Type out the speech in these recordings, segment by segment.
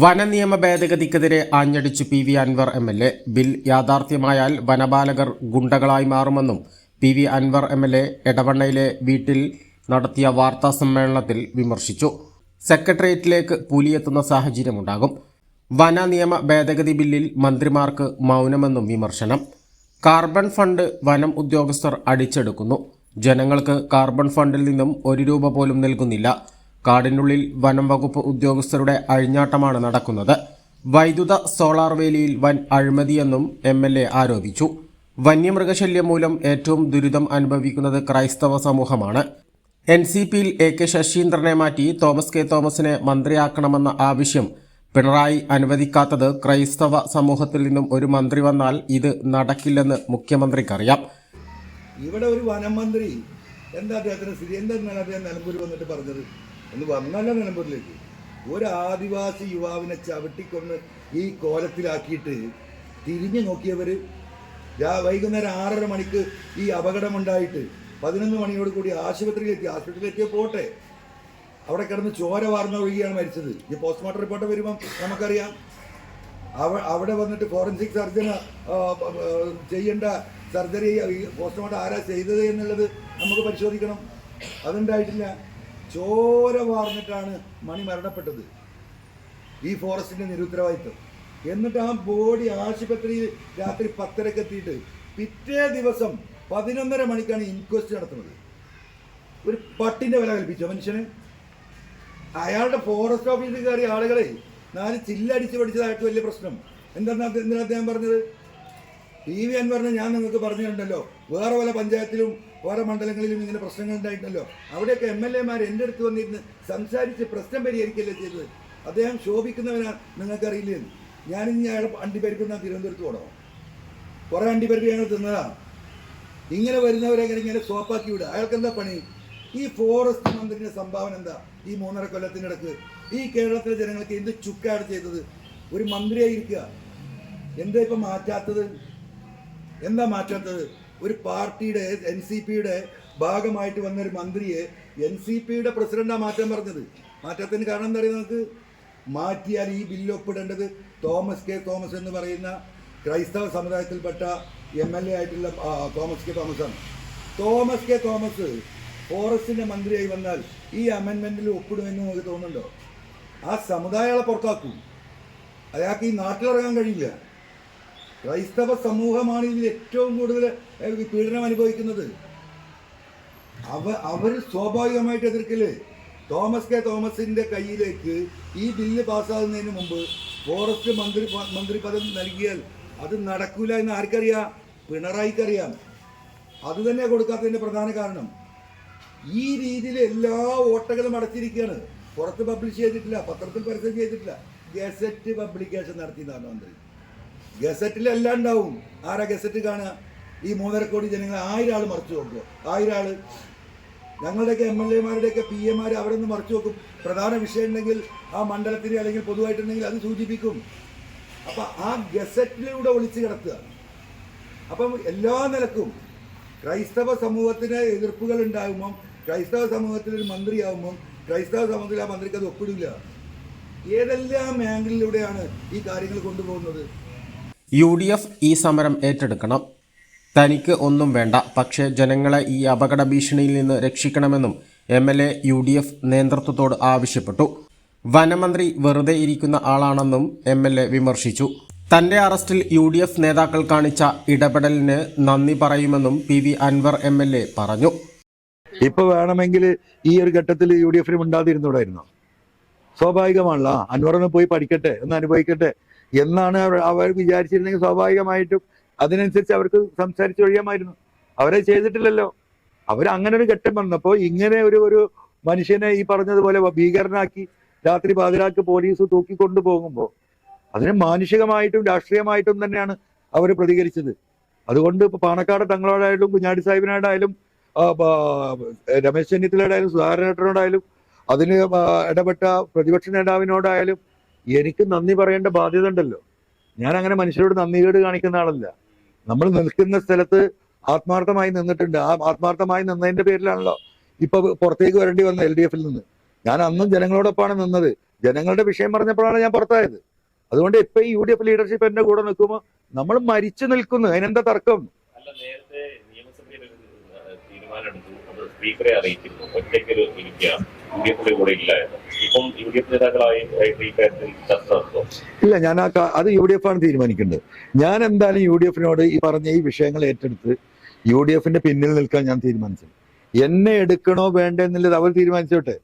വനനിയമ ഭേദഗതിക്കെതിരെ ആഞ്ഞടിച്ചു P V Anvar M L A. Bill യാഥാർത്ഥ്യമായാൽ വനപാലകർ ഗുണ്ടകളായി മാറുമെന്നും P V Anvar M L A എടവണ്ണയിലെ വീട്ടിൽ നടത്തിയ വാർത്താ സമ്മേളനത്തിൽ വിമർശിച്ചു. സെക്രട്ടേറിയറ്റിലേക്ക് പുലിയെത്തുന്ന സാഹചര്യമുണ്ടാകും. വന നിയമ ഭേദഗതി ബില്ലിൽ മന്ത്രിമാർക്ക് മൗനമെന്നും വിമർശനം. കാർബൺ ഫണ്ട് വനം ഉദ്യോഗസ്ഥർ അടിച്ചെടുക്കുന്നു. ജനങ്ങൾക്ക് കാർബൺ ഫണ്ടിൽ നിന്നും ഒരു രൂപ പോലും നൽകുന്നില്ല. കാടിനുള്ളിൽ വനം വകുപ്പ് ഉദ്യോഗസ്ഥരുടെ അഴിഞ്ഞാട്ടമാണ് നടക്കുന്നത്. വൈദ്യുത സോളാർ വേലിയിൽ വൻ അഴിമതിയെന്നും എം എൽ എ ആരോപിച്ചു. വന്യമൃഗശല്യം മൂലം ഏറ്റവും ദുരിതം അനുഭവിക്കുന്നത് ക്രൈസ്തവ സമൂഹമാണ്. എൻ സി പിയിൽ എ കെ ശശീന്ദ്രനെ മാറ്റി തോമസ് കെ തോമസിനെ മന്ത്രിയാക്കണമെന്ന ആവശ്യം പിണറായി അനുവദിക്കാത്തത് ക്രൈസ്തവ സമൂഹത്തിൽ നിന്നും ഒരു മന്ത്രി വന്നാൽ ഇത് നടക്കില്ലെന്ന് മുഖ്യമന്ത്രിക്കറിയാം. ഇവിടെ ഒരു വനം മന്ത്രി എന്താ അദ്ദേഹത്തിന് സ്ഥിതി? എന്താണ് അദ്ദേഹം നിലമ്പൂർ വന്നിട്ട് പറഞ്ഞത്? ഒന്ന് വന്നല്ല നിലമ്പൂരിലേക്ക്. ഒരു ആദിവാസി യുവാവിനെ ചവിട്ടിക്കൊന്ന് ഈ കോലത്തിലാക്കിയിട്ട് തിരിഞ്ഞു നോക്കിയവർ വൈകുന്നേരം ആറര മണിക്ക് ഈ അപകടമുണ്ടായിട്ട് പതിനൊന്ന് മണിയോട് കൂടി ആശുപത്രിയിലെത്തി. ആശുപത്രിയിലെത്തിയ പോട്ടെ. അവിടെ കിടന്ന് ചോര വാർന്ന ഒഴുകിയാണ് മരിച്ചത്. ഈ പോസ്റ്റ്മോർട്ടം റിപ്പോർട്ട് വരുമ്പം നമുക്കറിയാം. അവ അവിടെ വന്നിട്ട് ഫോറൻസിക് സർജന് ചെയ്യേണ്ട സർജറി പോസ്റ്റ്മോർട്ടം ആരാ ചെയ്തത് എന്നുള്ളത് നമുക്ക് പരിശോധിക്കണം. അതുണ്ടായിട്ടില്ല. ചോര വാർന്നിട്ടാണ് മണി മരണപ്പെട്ടത്. ഈ ഫോറസ്റ്റിന്റെ നിരുത്തരവാദിത്വം. എന്നിട്ട് ആ ബോഡി ആശുപത്രിയിൽ രാത്രി പത്തരക്ക് എത്തിയിട്ട് പിറ്റേ ദിവസം പതിനൊന്നര മണിക്കാണ് ഇൻക്വസ്റ്റ് നടത്തുന്നത്. ഒരു പട്ടിന്റെ വില കൽപ്പിച്ചു മനുഷ്യന്. അയാളുടെ ഫോറസ്റ്റ് ഓഫീസിൽ കയറിയ ആളുകളെ നാല് ചില്ലടിച്ച് പഠിച്ചതായിട്ട് വലിയ പ്രശ്നം. എന്താണ് എന്തിനാ അദ്ദേഹം പറഞ്ഞത്? ടി വി അൻവറിന് ഞാൻ നിങ്ങൾക്ക് പറഞ്ഞിട്ടുണ്ടല്ലോ വേറെ പല പഞ്ചായത്തിലും വേറെ മണ്ഡലങ്ങളിലും ഇങ്ങനെ പ്രശ്നങ്ങൾ ഉണ്ടായിട്ടല്ലോ അവിടെയൊക്കെ എം എൽ എമാർ എന്റെ അടുത്ത് വന്നിരുന്ന് സംസാരിച്ച് പ്രശ്നം പരിഹരിക്കല്ലേ ചെയ്തത്. അദ്ദേഹം ശോഭിക്കുന്നവനാണ് നിങ്ങൾക്കറിയില്ലെന്ന് ഞാനിന്ന് അയാളെ അണ്ടിപ്പരിക്കുന്ന തിരുവനന്തപുരത്ത് പോകണോ കുറേ അണ്ടിപ്പരിപ്പ് ഞങ്ങൾ തിന്നതാണ് ഇങ്ങനെ വരുന്നവരെ ഇങ്ങനെ ഇങ്ങനെ സോപ്പാക്കി വിടുക? അയാൾക്ക് എന്താ പണി? ഈ ഫോറസ്റ്റ് മന്ത്രിന്റെ സംഭാവന എന്താ? ഈ മൂന്നര കൊല്ലത്തിനിടക്ക് ഈ കേരളത്തിലെ ജനങ്ങൾക്ക് എന്ത് ചുക്കാണ് ചെയ്തത്? ഒരു മന്ത്രിയായിരിക്കുക എന്താ ഇപ്പം മാറ്റാത്തത്? എന്താ മാറ്റാത്തത്? ഒരു പാർട്ടിയുടെ എൻ സി പിയുടെ ഭാഗമായിട്ട് വന്ന ഒരു മന്ത്രിയെ എൻ സി പിയുടെ പ്രസിഡന്റാണ് മാറ്റാൻ പറഞ്ഞത്. മാറ്റാത്തതിന് കാരണം എന്താ പറയുക നമുക്ക് മാറ്റിയാൽ ഈ ബില്ല് ഒപ്പിടേണ്ടത് തോമസ് കെ തോമസ് എന്ന് പറയുന്ന ക്രൈസ്തവ സമുദായത്തിൽപ്പെട്ട എം എൽ എ ആയിട്ടുള്ള തോമസ് കെ തോമസ് ആണ്. തോമസ് കെ തോമസ് ഫോറസ്റ്റിന്റെ മന്ത്രിയായി വന്നാൽ ഈ അമെൻമെന്റിൽ ഒപ്പിടുമെന്ന് നമുക്ക് തോന്നുന്നുണ്ടോ? ആ സമുദായങ്ങളെ പുറത്താക്കും. അയാൾക്ക് ഈ നാട്ടിലിറങ്ങാൻ കഴിയില്ല. ക്രൈസ്തവ സമൂഹമാണ് ഇതിൽ ഏറ്റവും കൂടുതൽ പീഡനം അനുഭവിക്കുന്നത്. അവ അവർ സ്വാഭാവികമായിട്ട് എതിർക്കില്ലേ തോമസ് കെ. തോമസിന്റെ കയ്യിലേക്ക് ഈ ബില്ല് പാസ്സാകുന്നതിന് മുമ്പ് ഫോറസ്റ്റ് മന്ത്രി മന്ത്രി പദം നൽകിയാൽ അത് നടക്കൂല എന്ന് ആർക്കറിയാം? പിണറായിക്കറിയാം. അത് തന്നെ കൊടുക്കാത്തതിന്റെ പ്രധാന കാരണം. ഈ രീതിയിൽ എല്ലാ ഓട്ടകളും അടച്ചിരിക്കുകയാണ്. പുറത്ത് പബ്ലിഷ് ചെയ്തിട്ടില്ല പത്രത്തിൽ പരസ്യം ചെയ്തിട്ടില്ല. ഗസറ്റ് പബ്ലിക്കേഷൻ നടത്തിയതാണ് മന്ത്രി. ഗസറ്റിലെല്ലാം ഉണ്ടാവും ആരാ ഗസറ്റ് കാണുക? ഈ മൂന്നര കോടി ജനങ്ങൾ ആയിരം ആൾ മറിച്ചു നോക്കുക ആയിരം ആൾ ഞങ്ങളുടെയൊക്കെ എം എൽ എമാരുടെയൊക്കെ പി എമാർ അവിടെ മറിച്ചു നോക്കും പ്രധാന വിഷയം ഉണ്ടെങ്കിൽ ആ മണ്ഡലത്തിന് അല്ലെങ്കിൽ പൊതുവായിട്ടുണ്ടെങ്കിൽ അത് സൂചിപ്പിക്കും. അപ്പം ആ ഗസറ്റിലൂടെ ഒളിച്ചു കിടത്തുക. അപ്പം എല്ലാ നിലക്കും ക്രൈസ്തവ സമൂഹത്തിന് എതിർപ്പുകൾ ഉണ്ടാകുമ്പം ക്രൈസ്തവ സമൂഹത്തിൽ ഒരു മന്ത്രിയാകുമ്പം ക്രൈസ്തവ സമൂഹത്തിൽ ആ മന്ത്രിക്ക് അത് ഒപ്പിടില്ല. ഏതെല്ലാം ആംഗിളിലൂടെയാണ് ഈ കാര്യങ്ങൾ കൊണ്ടുപോകുന്നത്? യു ഡി എഫ് ഈ സമരം ഏറ്റെടുക്കണം. തനിക്ക് ഒന്നും വേണ്ട. പക്ഷേ ജനങ്ങളെ ഈ അപകട ഭീഷണിയിൽ നിന്ന് രക്ഷിക്കണമെന്നും M L A U D F നേതൃത്വത്തോട് ആവശ്യപ്പെട്ടു. വനമന്ത്രി വെറുതെ ഇരിക്കുന്ന ആളാണെന്നും എം എൽ എ വിമർശിച്ചു. തന്റെ അറസ്റ്റിൽ യു ഡി എഫ് നേതാക്കൾ കാണിച്ച ഇടപെടലിന് നന്ദി പറയുമെന്നും P V Anvar M L A പറഞ്ഞു. ഇപ്പൊ വേണമെങ്കിൽ ഈ ഒരു ഘട്ടത്തിൽ യു ഡി എഫിന് ഉണ്ടാതിരുന്നു സ്വാഭാവികമാണല്ലോ. അൻവർ അൻവറൊന്ന് പോയി പഠിക്കട്ടെ ഒന്ന് അനുഭവിക്കട്ടെ. എന്നാണ് അവർ വിചാരിച്ചിരുന്നെങ്കിൽ സ്വാഭാവികമായിട്ടും അതിനനുസരിച്ച് അവർക്ക് സംസാരിച്ച് ഒഴിയാമായിരുന്നു അവരെ ചെയ്തിട്ടില്ലല്ലോ. അവർ അങ്ങനെ ഒരു ഘട്ടം വന്നപ്പോൾ ഇങ്ങനെ ഒരു ഒരു മനുഷ്യനെ ഈ പറഞ്ഞതുപോലെ ഭീകരനാക്കി രാത്രി പാതിരാക്ക് പോലീസ് തൂക്കിക്കൊണ്ടു പോകുമ്പോൾ അതിന് മാനുഷികമായിട്ടും രാഷ്ട്രീയമായിട്ടും തന്നെയാണ് അവർ പ്രതികരിച്ചത്. അതുകൊണ്ട് ഇപ്പൊ പാണക്കാട് തങ്ങളോടായാലും കുഞ്ഞാടി സാഹിബിനോടായാലും രമേശ് ചെന്നിത്തലയോടായാലും സുധാകരനോടായാലും അതിന് ഇടപെട്ട പ്രതിപക്ഷ നേതാവിനോടായാലും എനിക്ക് നന്ദി പറയേണ്ട ബാധ്യത ഉണ്ടല്ലോ. ഞാൻ അങ്ങനെ മനുഷ്യരോട് നന്ദികേട് കാണിക്കുന്ന ആളല്ല. നമ്മൾ നിൽക്കുന്ന സ്ഥലത്ത് ആത്മാർത്ഥമായി നിന്നിട്ടുണ്ട്. ആ ആത്മാർത്ഥമായി നിന്നതിന്റെ പേരിലാണല്ലോ ഇപ്പൊ പുറത്തേക്ക് വരേണ്ടി വന്ന എൽ ഡി എഫിൽ നിന്ന്. ഞാൻ അന്നും ജനങ്ങളോടൊപ്പമാണ് നിന്നത്. ജനങ്ങളുടെ വിഷയം പറഞ്ഞപ്പോഴാണ് ഞാൻ പുറത്തായത്. അതുകൊണ്ട് ഇപ്പൊ ഈ യു ഡി എഫ് ലീഡർഷിപ്പ് എന്റെ കൂടെ നിൽക്കുമ്പോൾ നമ്മൾ മരിച്ചു നിൽക്കുന്നു. അതിനെന്താ തർക്കം? നേരത്തെ അത് സ്പീക്കറെ അറിയിച്ചിരുന്നു. ഒറ്റയ്ക്കൊരു ഇരിക്കുക യുഡിഎഫിന്റെ കൂടെ ഇല്ലായിരുന്നു ഇപ്പം നേതാക്കളായി ഇല്ല ഞാൻ ആ അത് യു ഡി എഫ് ആണ് തീരുമാനിക്കേണ്ടത്. ഞാൻ എന്തായാലും യു ഡി എഫിനോട് ഈ പറഞ്ഞ ഈ വിഷയങ്ങൾ ഏറ്റെടുത്ത് യു ഡി എഫിന്റെ പിന്നിൽ നിൽക്കാൻ ഞാൻ തീരുമാനിച്ചു എന്നെ എടുക്കണോ വേണ്ടേ എന്നുള്ളത് അവർ തീരുമാനിച്ചോട്ടെ.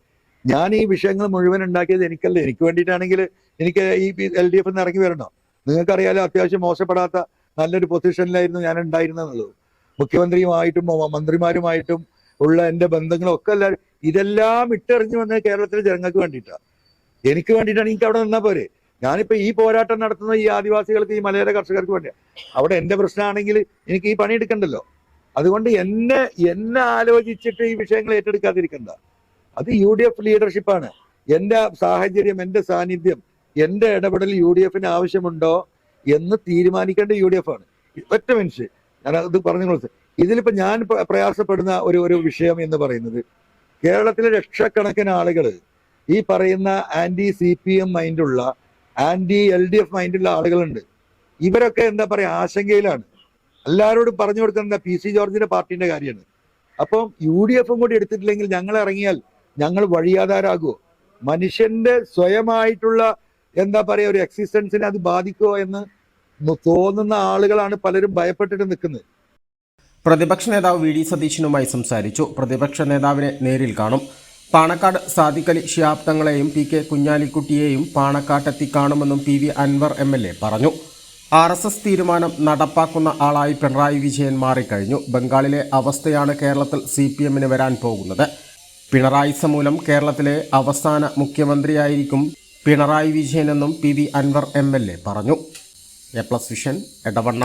ഞാൻ ഈ വിഷയങ്ങൾ മുഴുവൻ ഉണ്ടാക്കിയത് എനിക്കല്ല. എനിക്ക് വേണ്ടിയിട്ടാണെങ്കിൽ എനിക്ക് ഈ എൽ ഡി എഫ് ഇറങ്ങി വരണോ? നിങ്ങൾക്കറിയാലോ അത്യാവശ്യം മോശപ്പെടാത്ത നല്ലൊരു പൊസിഷനിലായിരുന്നു ഞാൻ ഉണ്ടായിരുന്നെന്നുള്ളത് മുഖ്യമന്ത്രിയുമായിട്ടും മന്ത്രിമാരുമായിട്ടും ഉള്ള എന്റെ ബന്ധങ്ങളൊക്കെ എല്ലാവരും ഇതെല്ലാം ഇട്ടെറിഞ്ഞു വന്നത് കേരളത്തിലെ ജനങ്ങൾക്ക് വേണ്ടിയിട്ടാണ് എനിക്ക് വേണ്ടിയിട്ടാണ് എനിക്ക് അവിടെ നിന്നാൽ പോരെ. ഞാനിപ്പോ ഈ പോരാട്ടം നടത്തുന്ന ഈ ആദിവാസികൾക്ക് ഈ മലയോര കർഷകർക്ക് വേണ്ടിയാണ് അവിടെ എന്റെ പ്രശ്നമാണെങ്കിൽ എനിക്ക് ഈ പണി എടുക്കണ്ടല്ലോ. അതുകൊണ്ട് എന്നെ എന്നെ ആലോചിച്ചിട്ട് ഈ വിഷയങ്ങൾ ഏറ്റെടുക്കാതിരിക്കണ്ട. അത് യു ഡി എഫ് ലീഡർഷിപ്പാണ്. എന്റെ സാഹചര്യം എന്റെ സാന്നിധ്യം എന്റെ ഇടപെടൽ യു ഡി എഫിന് ആവശ്യമുണ്ടോ എന്ന് തീരുമാനിക്കേണ്ട യു ഡി എഫ് ആണ്. ഒറ്റ മനുഷ്യൻ ഞാൻ അത് പറഞ്ഞു ഇതിലിപ്പോ ഞാൻ പ്രയാസപ്പെടുന്ന ഒരു ഒരു വിഷയം എന്ന് പറയുന്നത് കേരളത്തിലെ ലക്ഷക്കണക്കിന് ആളുകൾ ഈ പറയുന്ന ആന്റി സി പി എം മൈൻഡുള്ള ആന്റി എൽ ഡി എഫ് മൈൻഡുള്ള ആളുകളുണ്ട്. ഇവരൊക്കെ എന്താ പറയാ ആശങ്കയിലാണ്. എല്ലാവരോടും പറഞ്ഞു കൊടുക്കുന്ന പി സി ജോർജിന്റെ പാർട്ടിന്റെ കാര്യമാണ്. അപ്പം യു ഡി എഫും കൂടി എടുത്തിട്ടില്ലെങ്കിൽ ഞങ്ങൾ ഇറങ്ങിയാൽ ഞങ്ങൾ വഴിയാധാരാകുമോ മനുഷ്യന്റെ സ്വയമായിട്ടുള്ള എന്താ പറയാ ഒരു എക്സിസ്റ്റൻസിനെ അത് ബാധിക്കുമോ എന്ന് തോന്നുന്ന ആളുകളാണ് പലരും ഭയപ്പെട്ടിട്ട് നിൽക്കുന്നത്. പ്രതിപക്ഷ നേതാവ് വി ഡി സതീശനുമായി സംസാരിച്ചു. പ്രതിപക്ഷ നേതാവിനെ നേരിൽ കാണും. പാണക്കാട് സാദിഖലി ശിഹാബ് തങ്ങളെയും പി കെ കുഞ്ഞാലിക്കുട്ടിയെയും പാണക്കാട്ടെത്തി കാണുമെന്നും P V Anvar M L A പറഞ്ഞു. ആർ എസ് എസ് തീരുമാനം നടപ്പാക്കുന്ന ആളായി പിണറായി വിജയൻ മാറിക്കഴിഞ്ഞു. ബംഗാളിലെ അവസ്ഥയാണ് കേരളത്തിൽ സി പി എമ്മിന് വരാൻ പോകുന്നത്. പിണറായി സമൂലം കേരളത്തിലെ അവസാന മുഖ്യമന്ത്രിയായിരിക്കും Pinarayi വിജയനെന്നും P V Anvar M L A പറഞ്ഞു. A plus vision Edavanna.